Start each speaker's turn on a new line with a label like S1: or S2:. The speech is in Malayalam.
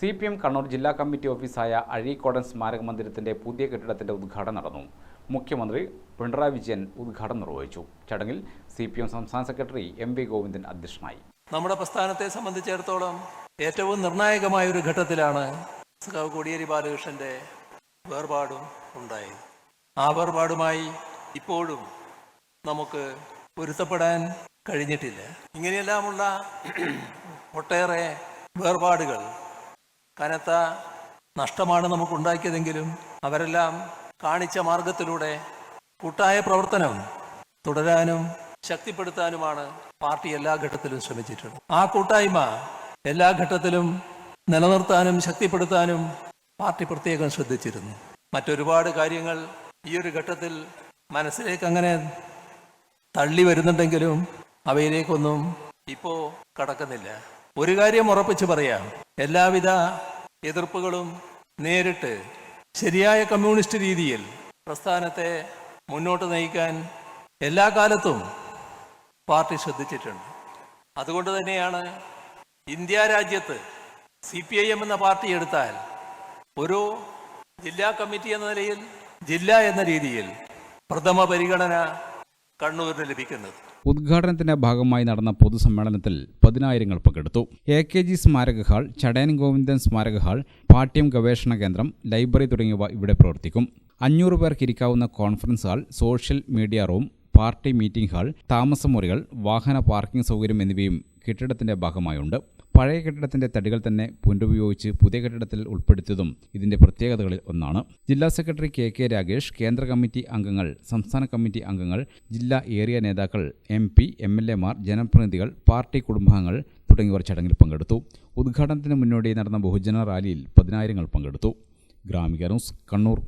S1: സി പി എം കണ്ണൂർ ജില്ലാ കമ്മിറ്റി ഓഫീസായ അഴീക്കോടൻ സ്മാരക മന്ദിരത്തിന്റെ പുതിയ കെട്ടിടത്തിന്റെ ഉദ്ഘാടനം നടന്നു. മുഖ്യമന്ത്രി പിണറായി വിജയൻ ഉദ്ഘാടനം നിർവഹിച്ചു. ചടങ്ങിൽ സി പി എം സംസ്ഥാന സെക്രട്ടറി എം വി ഗോവിന്ദൻ അധ്യക്ഷനായി.
S2: നമ്മുടെ പ്രസ്ഥാനത്തെ സംബന്ധിച്ചിടത്തോളം ഏറ്റവും നിർണായകമായ ഒരു ഘട്ടത്തിലാണ് കോടിയേരി ബാലകൃഷ്ണന്റെ വേർപാടും ഉണ്ടായത്. ആ വേർപാടുമായി ഇപ്പോഴും നമുക്ക് പൊരുത്തപ്പെടാൻ കഴിഞ്ഞിട്ടില്ല. ഇങ്ങനെയെല്ലാമുള്ള ഒട്ടേറെ വേർപാടുകൾ കനത്ത നഷ്ടമാണ് നമുക്കുണ്ടാക്കിയതെങ്കിലും അവരെല്ലാം കാണിച്ച മാർഗത്തിലൂടെ കൂട്ടായ പ്രവർത്തനം തുടരാനും ശക്തിപ്പെടുത്താനുമാണ് പാർട്ടി എല്ലാ ഘട്ടത്തിലും ശ്രമിച്ചിട്ടുള്ളത്. ആ കൂട്ടായ്മ എല്ലാ ഘട്ടത്തിലും നിലനിർത്താനും ശക്തിപ്പെടുത്താനും പാർട്ടി പ്രത്യേകം ശ്രദ്ധിച്ചിരുന്നു. മറ്റൊരുപാട് കാര്യങ്ങൾ ഈ ഒരു ഘട്ടത്തിൽ മനസ്സിലേക്ക് അങ്ങനെ തള്ളി വരുന്നുണ്ടെങ്കിലും അവയിലേക്കൊന്നും ഇപ്പോ കടക്കുന്നില്ല. ഒരു കാര്യം ഉറപ്പിച്ച് പറയാം. എല്ലാവിധ എതിർപ്പുകളും നേരിട്ട് ശരിയായ കമ്മ്യൂണിസ്റ്റ് രീതിയിൽ പ്രസ്ഥാനത്തെ മുന്നോട്ട് നയിക്കാൻ എല്ലാ കാലത്തും പാർട്ടി ശ്രദ്ധിച്ചിട്ടുണ്ട്. അതുകൊണ്ട് തന്നെയാണ് ഇന്ത്യ രാജ്യത്ത് സി പി ഐ എം എന്ന പാർട്ടി എടുത്താൽ ഒരു ജില്ലാ കമ്മിറ്റി എന്ന നിലയിൽ ജില്ല എന്ന രീതിയിൽ പ്രഥമ പരിഗണന കണ്ണൂരിന് ലഭിക്കുന്നത്.
S1: ഉദ്ഘാടനത്തിന്റെ ഭാഗമായി നടന്ന പൊതുസമ്മേളനത്തിൽ പതിനായിരങ്ങൾ പങ്കെടുത്തു. എ കെ ജി സ്മാരക ഹാൾ ചടയൻ ഗോവിന്ദൻ സ്മാരക ഹാൾ പാഠ്യം ഗവേഷണ കേന്ദ്രം ലൈബ്രറി തുടങ്ങിയവ ഇവിടെ പ്രവർത്തിക്കും. അഞ്ഞൂറ് പേർക്ക് ഇരിക്കാവുന്ന conference hall social media room party meeting hall താമസമുറികൾ വാഹന പാർക്കിംഗ് സൗകര്യം എന്നിവയും കെട്ടിടത്തിന്റെ ഭാഗമായുണ്ട്. പഴയ കെട്ടിടത്തിന്റെ തടികൾ തന്നെ പുനരുപയോഗിച്ച് പുതിയ കെട്ടിടത്തിൽ ഉൾപ്പെടുത്തിയതും ഇതിന്റെ പ്രത്യേകതകളിൽ ഒന്നാണ്. ജില്ലാ സെക്രട്ടറി കെ കെ രാഗേഷ് കേന്ദ്ര കമ്മിറ്റി അംഗങ്ങൾ സംസ്ഥാന കമ്മിറ്റി അംഗങ്ങൾ ജില്ലാ ഏരിയ നേതാക്കൾ എം പി എം എൽ എമാർ ജനപ്രതിനിധികൾ പാർട്ടി കുടുംബാംഗങ്ങൾ തുടങ്ങിയവർ ചടങ്ങിൽ പങ്കെടുത്തു. ഉദ്ഘാടനത്തിന് മുന്നോടി നടന്ന ബഹുജന റാലിയിൽ പതിനായിരങ്ങൾ പങ്കെടുത്തു. ഗ്രാമിക ന്യൂസ് കണ്ണൂർ.